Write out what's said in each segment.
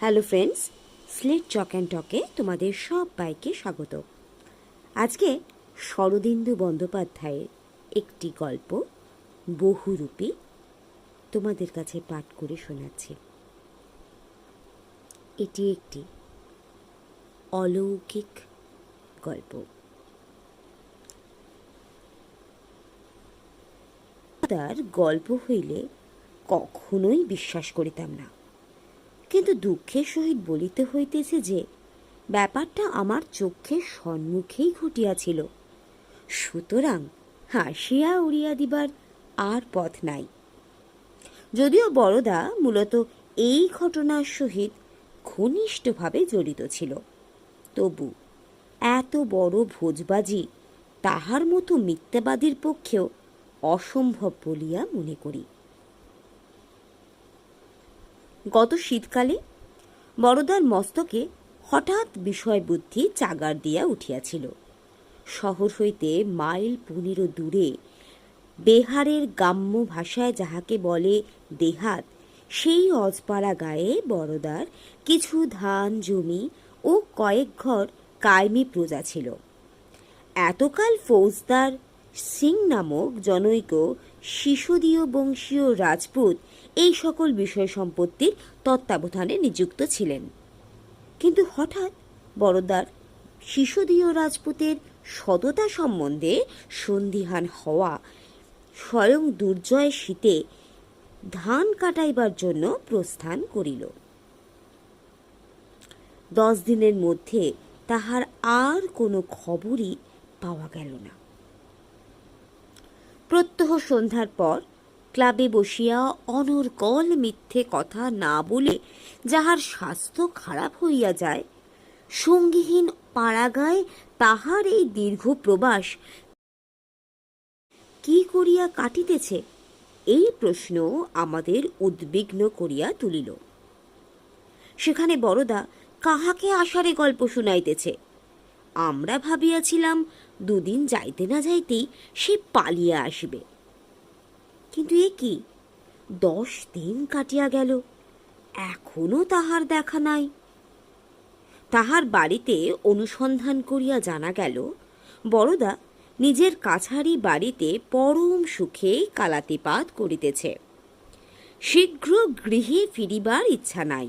Hello friends, slate chalk and টকে তোমাদের সব বাইকে স্বাগত। আজকে শরদিন্দু বন্দ্যোপাধ্যায়ের একটি গল্প বহুরূপী তোমাদের কাছে পাঠ করে শোনাচ্ছি। এটি একটি অলৌকিক গল্প। তার গল্প হইলে কখনোই বিশ্বাস করিতাম না। কিন্তু দুঃখের সহিত বলিতে হইতেছে যে, ব্যাপারটা আমার চোখের সম্মুখেই ঘটিয়াছিল। সুতরাং হাসিয়া উড়িয়া দিবার আর পথ নাই। যদিও বড়দা মূলত এই ঘটনার সহিত ঘনিষ্ঠভাবে জড়িত ছিল। তবু এত বড় ভোজবাজি তাহার মতো মিথ্যাবাদীর পক্ষেও অসম্ভব বলিয়া মনে করি। গত শীতকালে বড়দার মস্তকে হঠাৎ বিষয় বুদ্ধি চাগার দিয়া উঠিয়াছিল। শহর হইতে মাইল পনেরো দূরে বেহারের গ্রাম্য ভাষায় যাহাকে বলে দেহাত, সেই অজপাড়া গায়ে বড়দার কিছু ধান, জমি ও কয়েক ঘর কায়েমি প্রজা ছিল। এতকাল ফৌজদার সিং নামক জনৈক শিশুদীয় বংশীয় রাজপুত এই সকল বিষয় সম্পত্তির তত্ত্বাবধানে নিযুক্ত ছিলেন। কিন্তু হঠাৎ বড়দার শিশুদীয় রাজপুতের সততা সম্বন্ধে সন্দিহান হওয়া, স্বয়ং দুর্জয় শীতে ধান কাটাইবার জন্য প্রস্থান করিল। দশ দিনের মধ্যে তাহার আর কোনো খবরই পাওয়া গেল না। প্রত্যহ সন্ধ্যার পর ক্লাবে বসিয়া অনর্গল মিথ্যে কথা না বলে যাহার স্বাস্থ্য খারাপ হইয়া যায়। সঙ্গীহীন পাড়াগায় তাহার এই দীর্ঘ প্রবাস কি করিয়া কাটিতেছে? এই প্রশ্ন আমাদের উদ্বিগ্ন করিয়া তুলিল। সেখানে বড়দা কাহাকে আষাঢ়ে গল্প শুনাইতেছে? আমরা ভাবিয়াছিলাম দুদিন যাইতে না যাইতেই সে পালিয়ে আসবে। কিন্তু এ কি? দশ দিন কাটিয়া গেল, এখনও তাহার দেখা নাই। তাহার বাড়িতে অনুসন্ধান করিয়া জানা গেল বড়দা নিজের কাছারি বাড়িতে পরম সুখে কালাতিপাত করিতেছে। শীঘ্র গৃহে ফিরিবার ইচ্ছা নাই।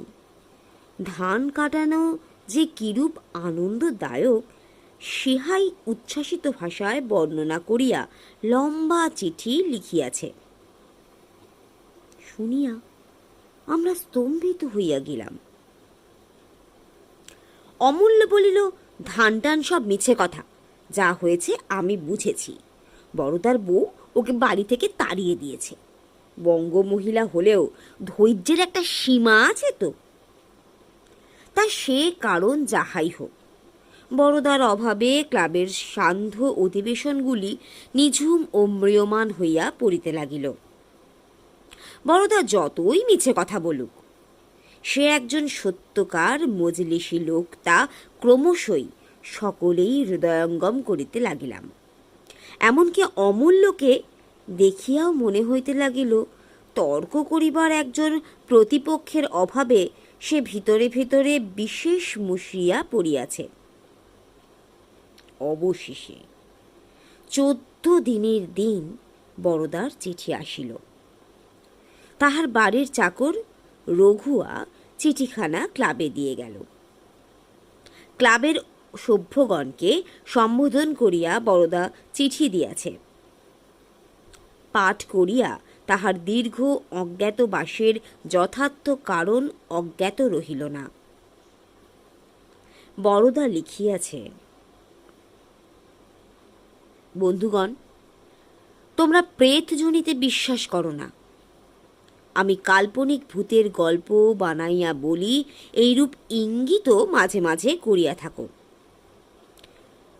ধান কাটানো যে কিরূপ আনন্দদায়ক, সিহাই উচ্ছ্বাসিত ভাষায় বর্ণনা করিয়া লম্বা চিঠি লিখিয়াছে। শুনিয়া আমরা স্তম্ভিত হইয়া গেলাম। অমূল্য বলিল, ধান টান সব মিছে কথা। যা হয়েছে আমি বুঝেছি। বড়দার বউ ওকে বাড়ি থেকে তাড়িয়ে দিয়েছে। বঙ্গ মহিলা হলেও ধৈর্যের একটা সীমা আছে তো। তা সে কারণ যাহাই হোক। বড়দার অভাবে ক্লাবের সান্ধ্য অধিবেশনগুলি নিঝুম ও ম্রিয়মান হইয়া পড়িতে লাগিল। বড়দা যতই মিছে কথা বলুক, সে একজন সত্যকার মজলিসি লোক তা ক্রমশই সকলেই হৃদয়ঙ্গম করিতে লাগিলাম। এমনকি অমূল্যকে দেখিয়াও মনে হইতে লাগিল, তর্ক করিবার একজন প্রতিপক্ষের অভাবে সে ভিতরে ভিতরে বিশেষ মুশিয়া পড়িয়াছে। অবশেষে চোদ্দ দিনের দিন বড়দার চিঠি আসিল। তাহার বাড়ির চাকর রঘুয়া চিঠিখানা ক্লাবে দিয়ে গেল। ক্লাবের সভ্যগণকে সম্বোধন করিয়া বড়দা চিঠি দিয়াছে। পাঠ করিয়া তাহার দীর্ঘ অজ্ঞাতবাসের যথার্থ কারণ অজ্ঞাত রহিল না। বড়দা লিখিয়াছে, বন্ধুগণ, তোমরা প্রেতজনিতে বিশ্বাস করো না। আমি কাল্পনিক ভূতের গল্প বানাইয়া বলি, এইরূপ ইঙ্গিতও মাঝে মাঝে করিয়া থাকো।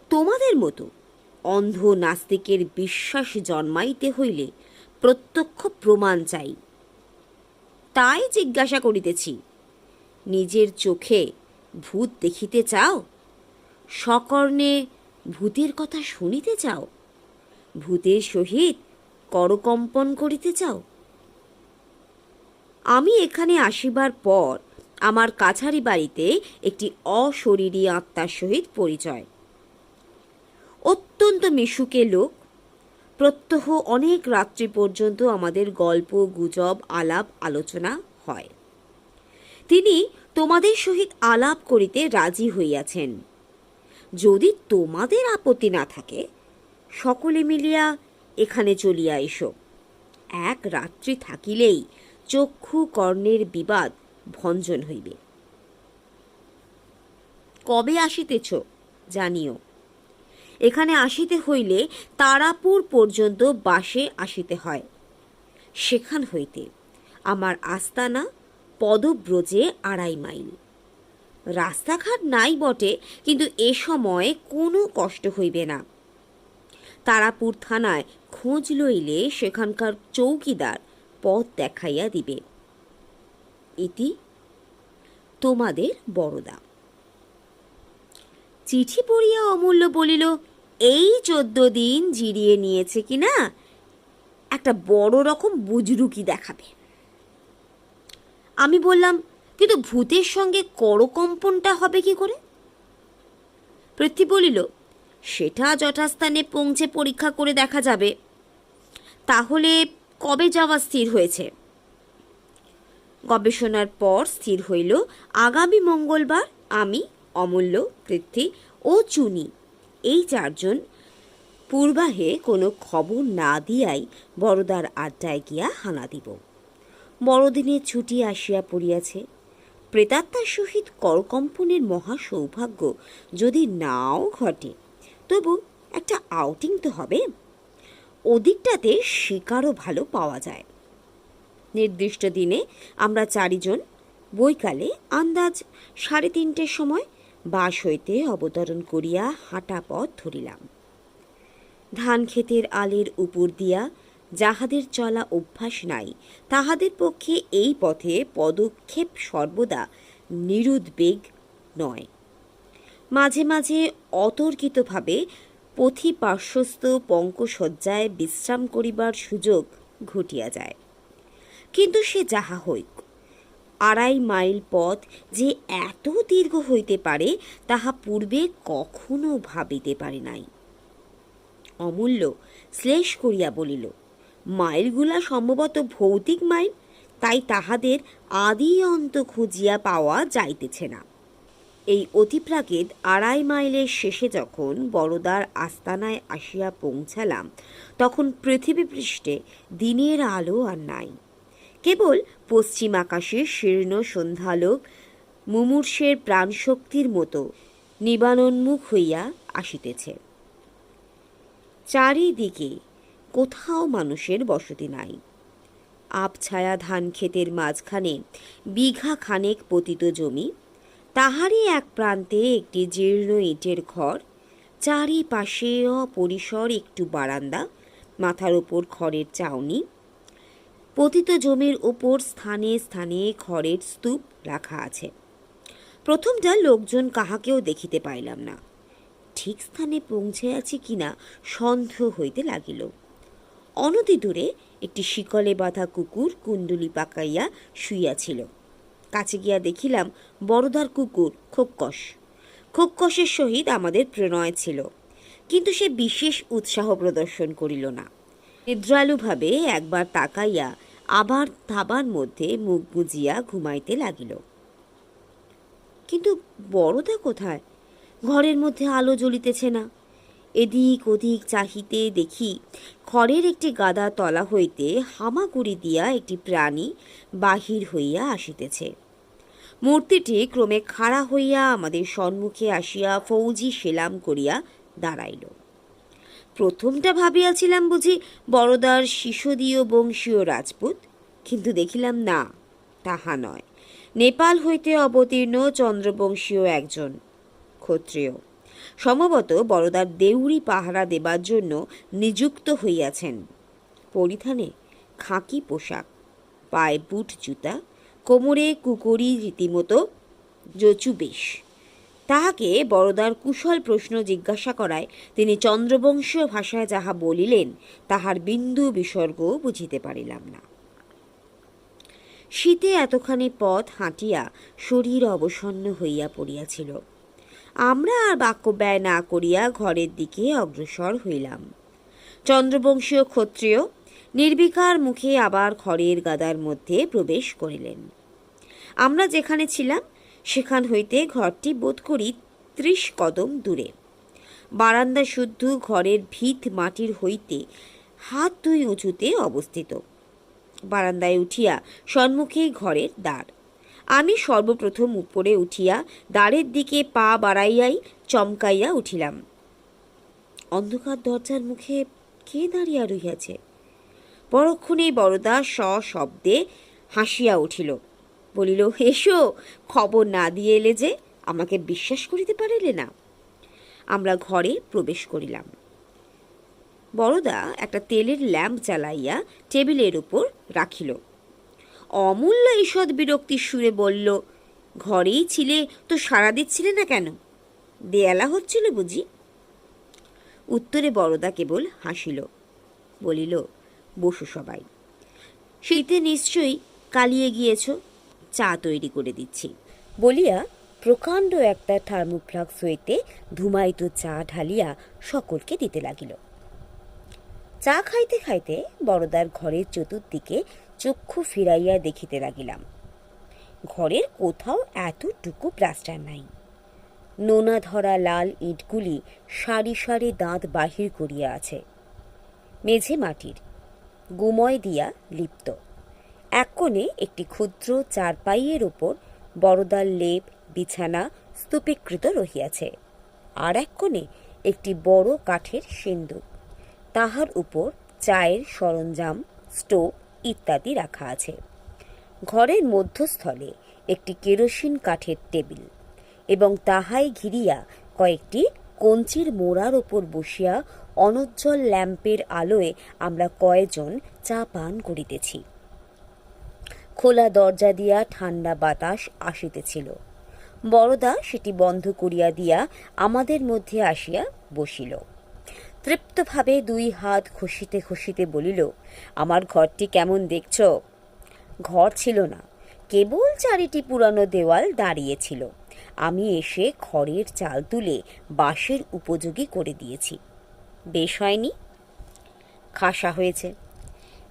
তোমাদের মতো অন্ধ নাস্তিকের বিশ্বাস জন্মাইতে হইলে প্রত্যক্ষ প্রমাণ চাই। তাই জিজ্ঞাসা করিতেছি, নিজের চোখে ভূত দেখিতে চাও? সকর্ণে ভূতের কথা শুনিতে চাও? ভূতের সহিত করকম্পন করিতে চাও? আমি এখানে আসিবার পর আমার কাছারি বাড়িতে একটি অশরীরী আত্মার সহিত পরিচয়। অত্যন্ত মিশুকে লোক। প্রত্যহ অনেক রাত্রি পর্যন্ত আমাদের গল্প, গুজব, আলাপ, আলোচনা হয়। তিনি তোমাদের সহিত আলাপ করিতে রাজি হইয়াছেন। যদি তোমাদের আপত্তি না থাকে, সকলে মিলিয়া এখানে চলিয়া এসো। এক রাত্রি থাকিলেই চক্ষু কর্ণের বিবাদ ভঞ্জন হইবে। কবে আসিতেছ জানিও। এখানে আসিতে হইলে তারাপুর পর্যন্ত বাসে আসিতে হয়। সেখান হইতে আমার আস্তানা পদব্রজে আড়াই মাইল। রাস্তাঘাট নাই বটে, কিন্তু এ সময় কোনো কষ্ট হইবে না। তারাপুর থানায় খোঁজ লইলে সেখানকার চৌকিদার পথ দেখাইয়া দিবে। ইতি তোমাদের বড়দা চিঠি পড়িয়া অমূল্য বলিল, এই চোদ্দ দিন জিরিয়ে নিয়েছে কি না? একটা বড় রকম বুজরুকি দেখাবে। আমি বললাম, কিন্তু ভূতের সঙ্গে করকম্পনটা হবে কি করে? পৃথ্বী বলিল, সেটা যথাস্থানে পৌঁছে পরীক্ষা করে দেখা যাবে। তাহলে কবে যাওয়া স্থির হয়েছে? গবেষণার পর স্থির হইল আগামী মঙ্গলবার আমি, অমূল্য, পৃথ্বী ও চুনি। এই চারজন পূর্বাহে কোনো খবর না দিয়াই বড়দার আড্ডায় গিয়া হানা দিব। বড়দিনের ছুটি আসিয়া পড়িয়াছে। প্রেতাত্মার সহিত করকম্পনের মহা সৌভাগ্য যদি নাও ঘটে, তবু একটা আউটিং তো হবে। ওদিকটাতে শিকারও ভালো পাওয়া যায়। নির্দিষ্ট দিনে আমরা চারিজন বৈকালে আন্দাজ সাড়ে তিনটের সময় বাস হইতে অবতরণ করিয়া হাঁটা পথ ধরিলাম। ধান ক্ষেতের আলের উপর দিয়া যাহাদের চলা অভ্যাস নাই, তাহাদের পক্ষে এই পথে পদক্ষেপ সর্বদা নিরুদ্বেগ নয়। মাঝে মাঝে অতর্কিতভাবে পথি পার্শ্বস্থ পঙ্কসজ্জায় বিশ্রাম করিবার সুযোগ ঘটিয়া যায়। কিন্তু সে যাহা হইক, আড়াই মাইল পথ যে এত দীর্ঘ হইতে পারে, তাহা পূর্বে কখনো ভাবিতে পারে নাই। অমূল্য শ্লেষ করিয়া বলিল, মাইলগুলা সম্ভবত ভৌতিক মাইল, তাই তাহাদের আদি অন্ত খুঁজিয়া পাওয়া যাইতেছে না। এই অতিপ্রাকৃত আড়াই মাইলের শেষে যখন বড়দার আস্তানায় আসিয়া পৌঁছালাম, তখন পৃথিবী পৃষ্ঠে দিনের আলো আর নাই। কেবল পশ্চিম আকাশের শীর্ণ সন্ধ্যালোক মুমূর্ষের প্রাণশক্তির মতো নিবানোন্মুখ হইয়া আসিতেছে। চারিদিকে কোথাও মানুষের বসতি নাই। আবছায়া ধান ক্ষেতের মাঝখানে বিঘা খানেক পতিত জমি তাহারই এক প্রান্তে একটি জীর্ণ ইটের ঘর, চারিপাশে অপরিসর একটু বারান্দা, মাথার ওপর খড়ের চাউনি। পতিত জমির ওপর স্থানে স্থানে খড়ের স্তূপ রাখা আছে। প্রথমটা লোকজন কাহাকেও দেখিতে পাইলাম না। ঠিক স্থানে পৌঁছে আছি কিনা সন্দেহ হইতে লাগিল। অনতি দূরে একটি শিকলে বাঁধা কুকুর কুণ্ডুলি পাকাইয়া শুইয়াছিল। কাছে গিয়া দেখিলাম বড়দার কুকুর খোক্কস খোক্কসের সহিত আমাদের প্রণয় ছিল, কিন্তু সে বিশেষ উৎসাহ প্রদর্শন করিল না। নিদ্রালুভাবে একবার তাকাইয়া আবার থাবার মধ্যে মুখ বুজিয়া ঘুমাইতে লাগিল। কিন্তু বড়দা কোথায়? ঘরের মধ্যে আলো জ্বলিতেছে না। এদিক ওদিক চাহিতে দেখি খড়ের একটি গাদা তলা হইতে হামাগুড়ি দিয়া একটি প্রাণী বাহির হইয়া আসিতেছে। মূর্তিটি ক্রমে খাড়া হইয়া আমাদের সম্মুখে আসিয়া ফৌজি সেলাম করিয়া দাঁড়াইল। প্রথমটা ভাবিয়াছিলাম বুঝি বড়দার শিশুদীয় বংশীয় রাজপুত, কিন্তু দেখিলাম না, তাহা নয়। নেপাল হইতে অবতীর্ণ চন্দ্রবংশীয় একজন ক্ষত্রিয়। সম্ভবত বড়দার দেউড়ি পাহারা দেবার জন্য নিযুক্ত হইয়াছেন। পরিধানে খাঁকি পোশাক, পায়ে বুট জুতা, কোমরে কুকুরি রীতিমতো জচু বেশ তাহাকে বড়দার কুশল প্রশ্ন জিজ্ঞাসা করায় তিনি চন্দ্রবংশীয় ভাষায় যাহা বলিলেন, তাহার বিন্দু বিসর্গ বুঝিতে পারিলাম না। শীতে এতখানি পথ হাঁটিয়া শরীর অবসন্ন হইয়া পড়িয়াছিল। আমরা আর বাক্য ব্যয় না করিয়া ঘরের দিকে অগ্রসর হইলাম। চন্দ্রবংশীয় ক্ষত্রিয় নির্বিকার মুখে আবার খড়ের গাদার মধ্যে প্রবেশ করিলেন। আমরা যেখানে ছিলাম, সেখান হইতে ঘরটি বোধ করি ত্রিশ কদম দূরে। বারান্দা শুদ্ধ ঘরের ভিত মাটির হইতে হাত দুই উঁচুতে অবস্থিত। বারান্দায় উঠিয়া সম্মুখে ঘরের দ্বার। আমি সর্বপ্রথম উপরে উঠিয়া দ্বারের দিকে পা বাড়াইয়াই চমকাইয়া উঠিলাম। অন্ধকার দরজার মুখে কে দাঁড়িয়া রহিয়াছে? পরক্ষণেই বড়দা সশব্দে হাসিয়া উঠিল, বলিল, এসো, খবর না দিয়ে এলে যে আমাকে বিশ্বাস করিতে পারিলে না? আমরা ঘরে প্রবেশ করিলাম। বড়দা একটা তেলের ল্যাম্প জ্বালাইয়া টেবিলের উপর রাখিল। অমূল্য ঈষৎ বিরক্তির সুরে বলল, ঘরেই ছিলে, তো সারা দিচ্ছিলে না কেন? দেয়ালা হচ্ছিল বুঝি? উত্তরে বড়দা কেবল হাসিল, বলিল, বসু সবাই। শীতে নিশ্চয়ই কালিয়ে গিয়েছ, চা তৈরি করে দিচ্ছি। বলিয়া প্রকাণ্ড একটা থার্মোফ্লাক্স হইতে ধুমায়িত চা ঢালিয়া সকলকে দিতে লাগিল। চা খাইতে খাইতে বড়দার ঘরের চতুর্দিকে চক্ষু ফিরাইয়া দেখিতে লাগিলাম। ঘরের কোথাও এতটুকু প্লাস্টার নাই। নোনা ধরা লাল ইটগুলি সারি সারি দাঁত বাহির করিয়া আছে। মেঝে মাটির গুময় দিয়া লিপ্ত। এক কোণে একটি ক্ষুদ্র চারপাইয়ের ওপর বড়দার লেপ, বিছানা স্তূপীকৃত রহিয়াছে। আর এক কোণে একটি বড় কাঠের সিন্দুক। তাহার উপর চায়ের সরঞ্জাম, স্টোভ ইত্যাদি রাখা আছে। ঘরের মধ্যস্থলে একটি কেরোসিন কাঠের টেবিল এবং তাহাই ঘিরিয়া কয়েকটি কঞ্চির মোড়ার ওপর বসিয়া অনজ্জ্বল ল্যাম্পের আলোয় আমরা কয়েকজন চা পান করিতেছি। খোলা দরজা দিয়া ঠান্ডা বাতাস আসিতেছিল। বড়দা সেটি বন্ধ করিয়া দিয়া আমাদের মধ্যে আসিয়া বসিল। তৃপ্তভাবে দুই হাত খসিতে খসিতে বলিল, আমার ঘরটি কেমন দেখছ? ঘর ছিল না, কেবল চারিটি পুরানো দেওয়াল দাঁড়িয়েছিল আমি এসে খড়ের চাল তুলে বাঁশের উপযোগী করে দিয়েছি। বেশ হয়নি? খাসা হয়েছে।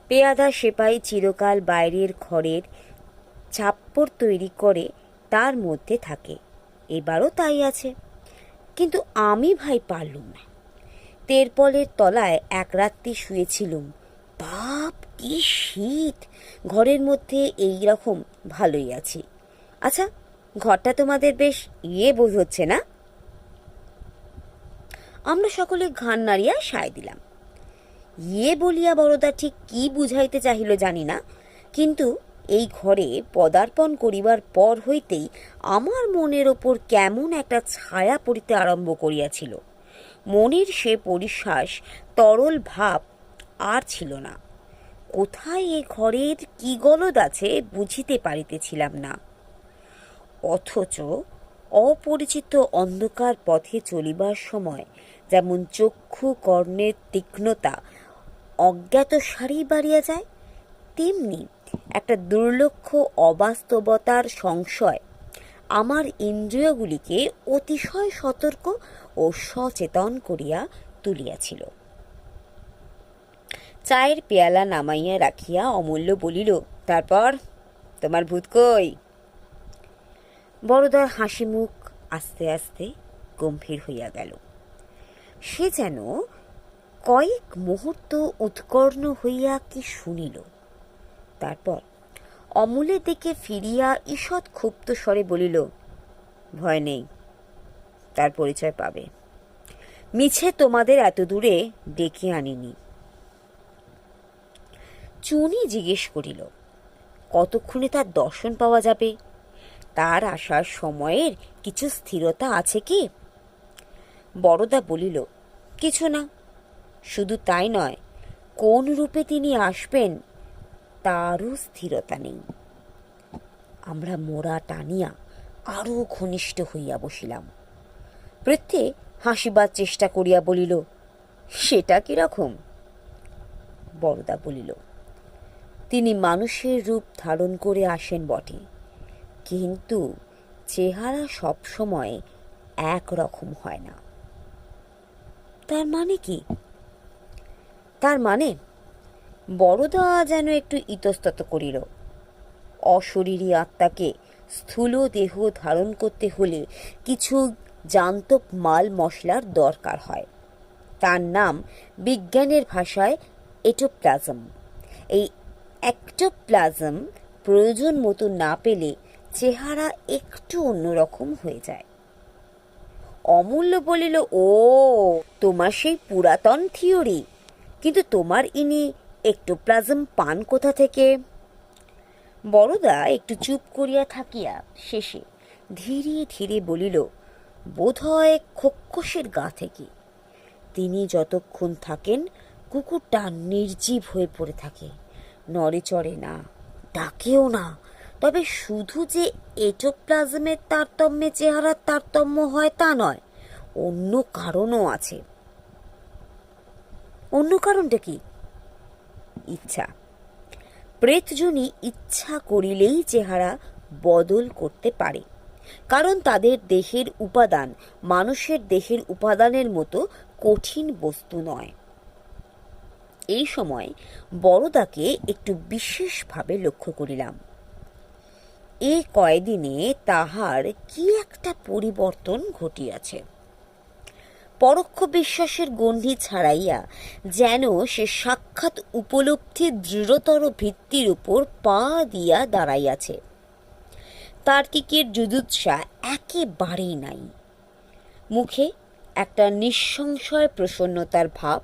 পেয়াদা সেপাই চিরকাল বাইরের খড়ের ছাপ্পড় তৈরি করে তার মধ্যে থাকে। এবারও তাই আছে। কিন্তু আমি ভাই পারলুম না। তেরপলের তলায় এক রাত্রি শুয়েছিলুম। বাপ, কি শীত! ঘরের মধ্যে এই রকম ভালোই আছি। আচ্ছা ঘরটা তোমাদের বেশ ইয়ে বোধ হচ্ছে না? আমরা সকলে ঘান নাড়িয়া সায় দিলাম। ইয়ে বলিয়া বড়দা ঠিক কি বুঝাইতে চাহিল জানি না, কিন্তু এই ঘরে পদার্পণ করিবার পর হইতেই আমার মনের ওপর কেমন একটা ছায়া পড়িতে আরম্ভ করিয়াছিল। মনের সে পরিশ্বাস, তরল ভাব আর ছিল না। কোথায় এ ঘরের কি গলদ আছে বুঝিতে পারিতেছিলাম না। অথচ অপরিচিত অন্ধকার পথে চলিবার সময় যেমন চক্ষু কর্ণের তীক্ষ্ণতা অজ্ঞাত সারি বাড়িয়া যায়, তেমনি একটা দুর্লক্ষ অবাস্তবতার সংশয় আমার ইন্দ্রিয়গুলিকে অতিশয় সতর্ক ও সচেতন করিয়া তুলিয়াছিল। চায়ের পেয়ালা নামাইয়া রাখিয়া অমূল্য বলিল, তারপর? তোমার ভূত কই? বড়দার হাসি মুখ আস্তে আস্তে গম্ভীর হইয়া গেল। সে যেন কয়েক মুহূর্ত উৎকর্ণ হইয়া কি শুনিল। তারপর অমূলের দিকে ফিরিয়া ঈষৎ ক্ষুব্ধ স্বরে বলিল, ভয় নেই তার পরিচয় পাবে। মিছে তোমাদের এত দূরে ডেকে আনিনি। চুনি জিজ্ঞেস করিল, কতক্ষণে তার দর্শন পাওয়া যাবে? তার আসার সময়ের কিছু স্থিরতা আছে কি? বড়দা বলিল, কিছু না, শুধু তাই নয়, কোন রূপে তিনি আসবেন তারও স্থিরতা নেই। আমরা মোড়া টানিয়া আরও ঘনিষ্ঠ হইয়া বসিলাম। প্রত্যেক হাসিবার চেষ্টা করিয়া বলিল, সেটা কীরকম বড়দা বলিল, তিনি মানুষের রূপ ধারণ করে আসেন বটে, কিন্তু চেহারা সবসময় একরকম হয় না। তার মানে কি? তার মানে বড়দা যেন একটু ইতস্তত করিল। অশরীরী আত্মাকে স্থূল দেহ ধারণ করতে হলে কিছু জান্তব মাল মশলার দরকার হয়। তার নাম বিজ্ঞানের ভাষায় এটোপ্লাজম। এই অ্যাক্টোপ্লাজম প্রয়োজন মতো না পেলে চেহারা একটু অন্যরকম হয়ে যায়। অমূল্য বলিল, ও, তোমার সেই পুরাতন থিওরি। কিন্তু তোমার ইনি একটোপ্লাজম পান কোথা থেকে? বড়দা একটু চুপ করিয়া থাকিয়া শেষে ধীরে ধীরে বলিল বোধহয় খোক্ষসের গা থেকে। তিনি যতক্ষণ থাকেন, কুকুরটা নির্জীব হয়ে পড়ে থাকে। নড়ে চড়ে না, ডাকেও না। তবে শুধু যে এটোপ্লাজমের তারতম্যে চেহারার তারতম্য হয় তা নয়, অন্য কারণও আছে। অন্য কারণটা কি? ইচ্ছা। প্রেতজনই ইচ্ছা করিলেই চেহারা বদল করতে পারে। কারণ তাদের দেহের উপাদান মানুষের দেহের উপাদানের মতো কঠিন বস্তু নয়। এই সময় বড়দাকে একটু বিশেষভাবে লক্ষ্য করিলাম। এ কয়দিনে তাহার কি একটা পরিবর্তন ঘটিয়াছে। পরোক্ষ বিশ্বাসের গণ্ডি ছাড়াইয়া যেন সে সাক্ষাৎ উপলব্ধির দৃঢ়তর ভিত্তির উপর পা দিয়া দাঁড়াইয়াছে। তার্কিকের যুদুৎসা একেবারেই নাই। মুখে একটা নিঃসংশয় প্রসন্নতার ভাব,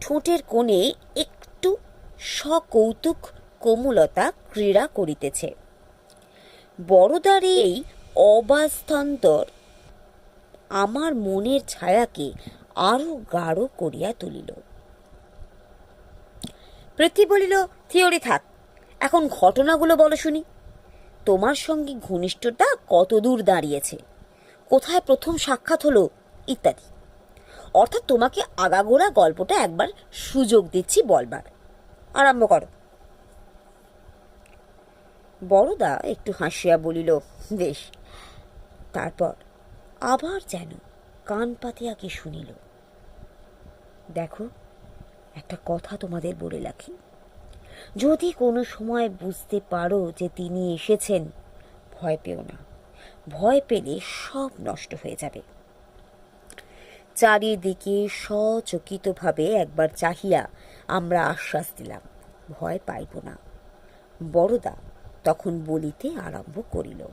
ঠোঁটের কোণে একটু সকৌতুক কোমলতা ক্রীড়া করিতেছে। বড়দার এই অবাস্থান্তর আমার মনের ছায়াকে আরও গাঢ় করিয়া তুলিল। পৃথ্বী বলিল, থিওরি থাক, এখন ঘটনাগুলো বলো শুনি। তোমার সঙ্গে ঘনিষ্ঠতা কত দূর দাঁড়িয়েছে? কোথায় প্রথম সাক্ষাৎ হলো? ইত্যাদি। অর্থাৎ তোমাকে আগাগোড়া গল্পটা একবার সুযোগ দিচ্ছি বলবার। আরম্ভ করো। বড়দা একটু হাসিয়া বলিল, বেশ, তারপর আবার যেন কান পাতিয়া কি শুনিল? দেখো, একটা কথা তোমাদের বলে রাখি। যদি কোনো সময় বুঝতে পারো যে তিনি এসেছেন, ভয় পেও না। ভয় পেলে সব নষ্ট হয়ে যাবে। চারিদিকে সচকিতভাবে একবার চাহিয়া আমরা আশ্বাস দিলাম, ভয় পাইব না। বড়দা তখন বলিতে আরম্ভ করিল,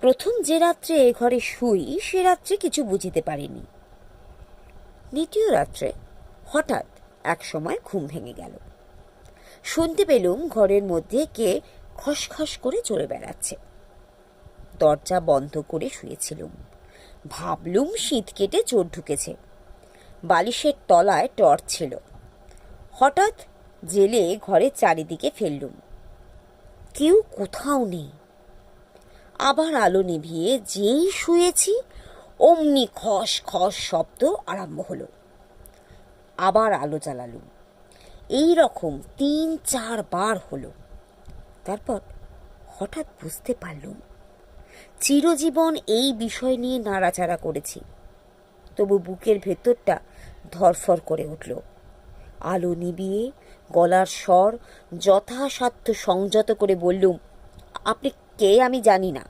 প্রথম যে রাত্রে এ ঘরে শুই, সে রাত্রে কিছু বুঝিতে পারিনি। দ্বিতীয় রাত্রে হঠাৎ এক সময় ঘুম ভেঙে গেল। শুনতে পেলুম ঘরের মধ্যে কে খসখস করে চলে বেড়াচ্ছে। দরজা বন্ধ করে শুয়েছিলুম। ভাবলুম শীত কেটে চোর ঢুকেছে। বালিশের তলায় টর্চ ছিল। হঠাৎ জেলে ঘরের চারিদিকে ফেললুম। কেউ কোথাও নেই। আবার আলো নিভিয়ে যেই শুয়েছি, অমনি খস খস শব্দ আরম্ভ হলো। আবার আলো জ্বালালুম এই রকম তিন, চার বার হলো। তারপর হঠাৎ বুঝতে পারলুম, চিরজীবন এই বিষয় নিয়ে নাড়াচাড়া করেছি। তবু বুকের ভেতরটা ধরফর করে উঠল। আলো নিবিয়ে গলার স্বর যথাসাধ্য সংযত করে বললুম, আপনি কে আমি জানি না,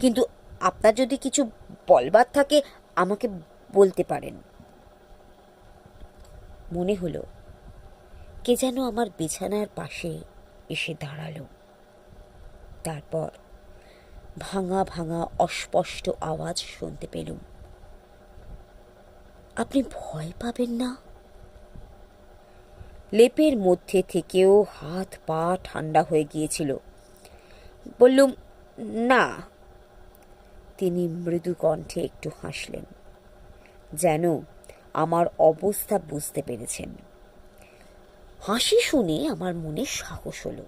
কিন্তু আপনার যদি কিছু বলবার থাকে, আমাকে বলতে পারেন। মনে হলো, কে যেন আমার বিছানার পাশে এসে দাঁড়াল। তারপর ভাঙা ভাঙা অস্পষ্ট আওয়াজ শুনতে পেলুম। আপনি ভয় পাবেন না? লেপের মধ্যে থেকেও হাত পা ঠান্ডা হয়ে গিয়েছিল। বললুম, না। তিনি মৃদু কণ্ঠে একটু হাসলেন, যেন আমার অবস্থা বুঝতে পেরেছেন। হাসি শুনে আমার মনে সাহস হলো।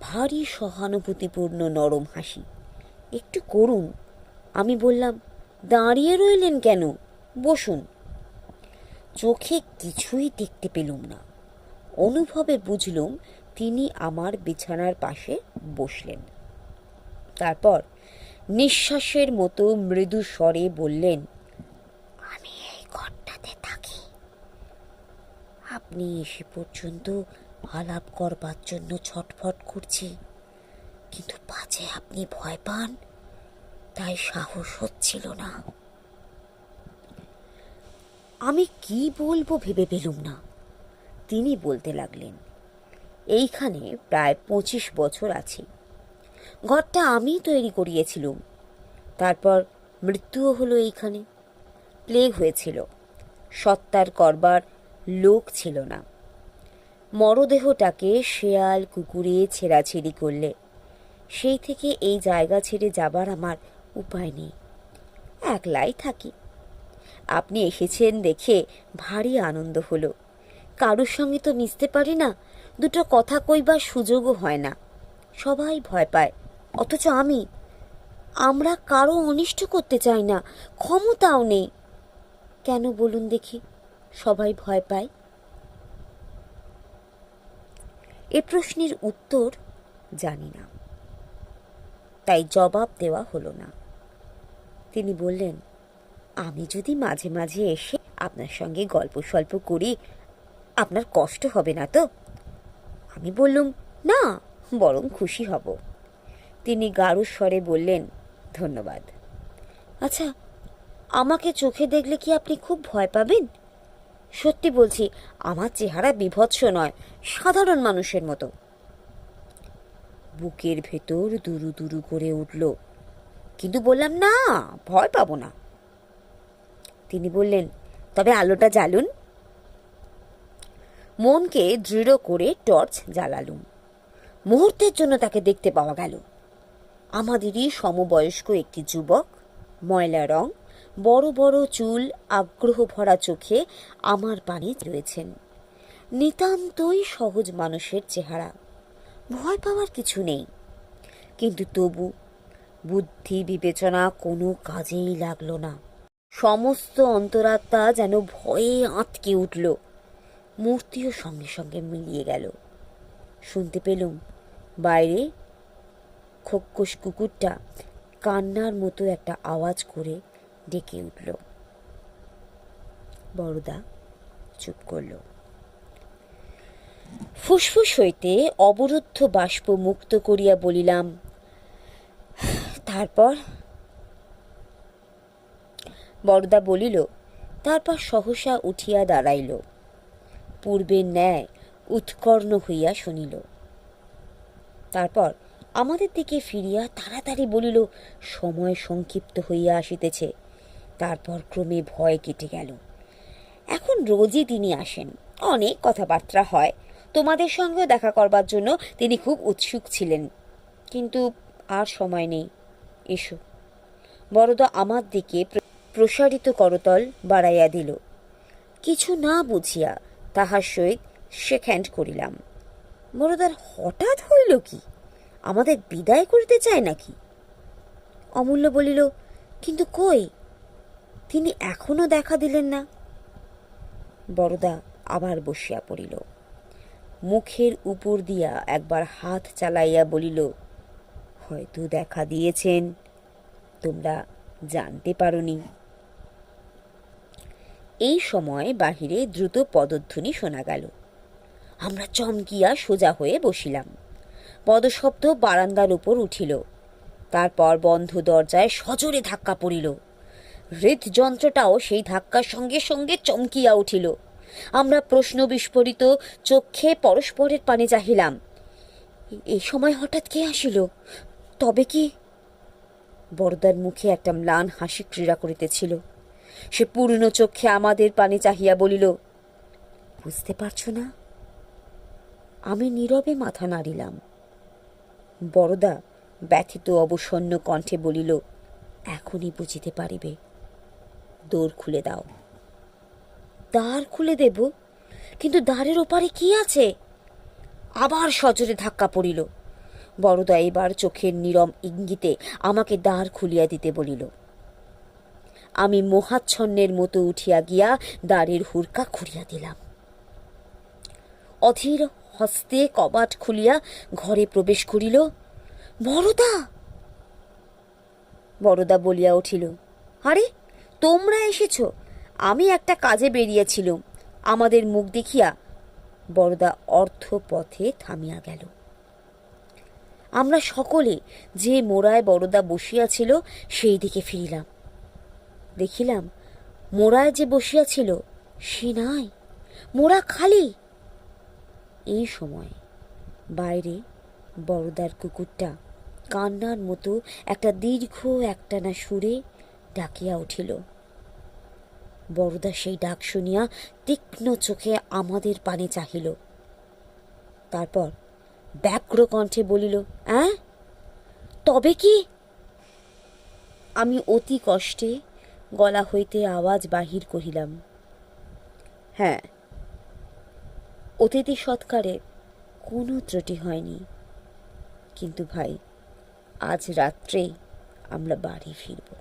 ভারী, সহানুভূতিপূর্ণ নরম হাসি। একটু করুন। আমি বললাম, দাঁড়িয়ে রইলেন কেন? বসুন। চোখে কিছুই দেখতে পেলুম না। অনুভবে বুঝলুম তিনি আমার বিছানার পাশে বসলেন। তারপর নিঃশ্বাসের মতো মৃদু স্বরে বললেন আমি এই ঘরটাতে থাকি আপনি এসে পর্যন্ত আলাপ করবার জন্য ছটফট করছি। কিন্তু পাছে আপনি ভয় পান? তাই সাহস হচ্ছিল না। আমি কি বলব ভেবে পেলুম না। তিনি বলতে লাগলেন, এইখানে প্রায় পঁচিশ বছর আছি। ঘরটা আমি তৈরি করিয়েছিলুম। তারপর মৃত্যুও হলো এইখানে। প্লেগ হয়েছিল। সত্তার করবার লোক ছিল না। মরদেহটাকে শেয়াল, কুকুরে ছেঁড়াছেড়ি করলে। সেই থেকে এই জায়গা ছেড়ে যাবার আমার উপায় নেই। একলাই থাকি। আপনি এসেছেন দেখে ভারী আনন্দ হলো। কারোর সঙ্গে তো মিশতে পারি না, দুটো কথা কইবার সুযোগও হয় না। সবাই ভয় পায়, অথচ আমি, আমরা কারও অনিষ্ট করতে চাই না, ক্ষমতাও নেই। কেন বলুন দেখি? সবাই ভয় পায়। এ প্রশ্নের উত্তর জানি না। তাই জবাব দেওয়া হলো না। তিনি বললেন, আমি যদি মাঝে মাঝে এসে আপনার সঙ্গে গল্প স্বল্প করি, আপনার কষ্ট হবে না তো? আমি বললুম, না, বরং খুশি হব। তিনি গাঢ় স্বরে বললেন, ধন্যবাদ। আচ্ছা আমাকে চোখে দেখলে কি আপনি খুব ভয় পাবেন? সত্যি বলছি, আমার চেহারা বিভৎস নয়, সাধারণ মানুষের মতো। বুকের ভেতর দুরু দুরু করে উঠল। কিন্তু বললাম, না, ভয় পাবো না। তিনি বললেন, তবে আলোটা জ্বালুন। মনকে দৃঢ় করে টর্চ জ্বালালুম। মুহূর্তের জন্য তাকে দেখতে পাওয়া গেল। আমাদেরই সমবয়স্ক একটি যুবক, ময়লা রং বড় বড় চুল, আগ্রহ ভরা চোখে আমার পানে রয়েছেন। নিতান্তই সহজ মানুষের চেহারা। ভয় পাওয়ার কিছু নেই। কিন্তু তবু বুদ্ধি বিবেচনা কোনো কাজেই লাগল না। সমস্ত অন্তরাত্মা যেন ভয়ে আঁতকে উঠল। মূর্তিও সঙ্গে সঙ্গে মিলিয়ে গেল। শুনতে পেলুম, বাইরে খোক্কস কুকুরটা কান্নার মতো একটা আওয়াজ করে ডেকে উঠল। বড়দা চুপ করল। ফুসফুস হইতে অবরুদ্ধ বাষ্প মুক্ত করিয়া বলিলাম, তারপর? বড়দা বলিল, তারপর সহসা উঠিয়া দাঁড়াইল। পূর্বের ন্যায় উৎকর্ণ হইয়া শুনিল। তারপর আমাদের দিকে ফিরিয়া তাড়াতাড়ি বলিল, সময় সংক্ষিপ্ত হইয়া আসিতেছে। তারপর ক্রমে ভয় কেটে গেল। এখন রোজই তিনি আসেন। অনেক কথাবার্তা হয়। তোমাদের সঙ্গেও দেখা করবার জন্য তিনি খুব উৎসুক ছিলেন। কিন্তু আর সময় নেই। এসো। বড়দা আমার দিকে প্রসারিত করতল বাড়াইয়া দিল। কিছু না বুঝিয়া তাহার সহিত শেক হ্যান্ড করিলাম। বড়দার হঠাৎ হইল কি? আমাদের বিদায় করিতে চায় নাকি? অমূল্য বলিল, কিন্তু কই? তিনি এখনও দেখা দিলেন না। বড়দা আবার বসিয়া পড়িল। মুখের উপর দিয়া একবার হাত চালাইয়া বলিল, হয়তো দেখা দিয়েছেন, তোমরা জানতে পারোনি। এই সময় বাহিরে দ্রুত পদধ্বনি শোনা গেল। আমরা চমকিয়া সোজা হয়ে বসিলাম। পদশব্দ বারান্দার উপর উঠিল। তারপর বন্ধ দরজায় সজোরে ধাক্কা পড়িল। হৃদযন্ত্রটাও সেই ধাক্কার সঙ্গে সঙ্গে চমকিয়া উঠিল। আমরা প্রশ্ন বিস্ফোরিত চক্ষে পরস্পরের পানে চাহিলাম। এই সময় হঠাৎ কে আসিল? তবে কি? বড়দার মুখে একটা ম্লান হাসি ক্রীড়া করিতেছিল। সে পূর্ণ চক্ষে আমাদের পানে চাহিয়া বলিল, বুঝতে পারছ না? আমি নীরবে মাথা নাড়িলাম। বড়দা ব্যথিত অবসন্ন কণ্ঠে বলিল, এখনই বুঝিতে পারিবে। দৌড় খুলে দাও। দ্বার খুলে দেব, কিন্তু দ্বারের ওপারে কি আছে? আবার সজোরে ধাক্কা পড়িল। বড়দা এবার চোখের নীরম ইঙ্গিতে আমাকে দ্বার খুলিয়া দিতে বলিল। আমি মহাচ্ছন্নের মতো উঠিয়া গিয়া দ্বারের হুড়কা খুঁড়িয়া দিলাম। অধীর হস্তে কবাট খুলিয়া ঘরে প্রবেশ করিল বড়দা বড়দা বলিয়া উঠিল, আরে তোমরা এসেছ। আমি একটা কাজে বেরিয়েছিলুম। আমাদের মুখ দেখিয়া বড়দা অর্থ পথে থামিয়া গেল। আমরা সকলে যে মোড়ায় বড়দা বসিয়াছিল, সেই দিকে ফিরিলাম। দেখিলাম, মোড়ায় যে বসিয়াছিল, সে নাই। মোড়া খালি। এই সময় বাইরে বড়দার কুকুরটা কান্নার মতো একটা দীর্ঘ একটানা সুরে ডাকিয়া উঠিল। বড়দা সেই ডাক শুনিয়া তীক্ষ্ণ চোখে আমাদের পানে চাহিল। তারপর ব্যগ্র কণ্ঠে বলিল, অ্যাঁ? তবে কি? আমি অতি কষ্টে গলা হইতে আওয়াজ বাহির করিলাম। হ্যাঁ অতিথি সৎকারে কোনো ত্রুটি হয়নি। কিন্তু ভাই, আজ রাত্রেই আমরা বাড়ি ফিরব।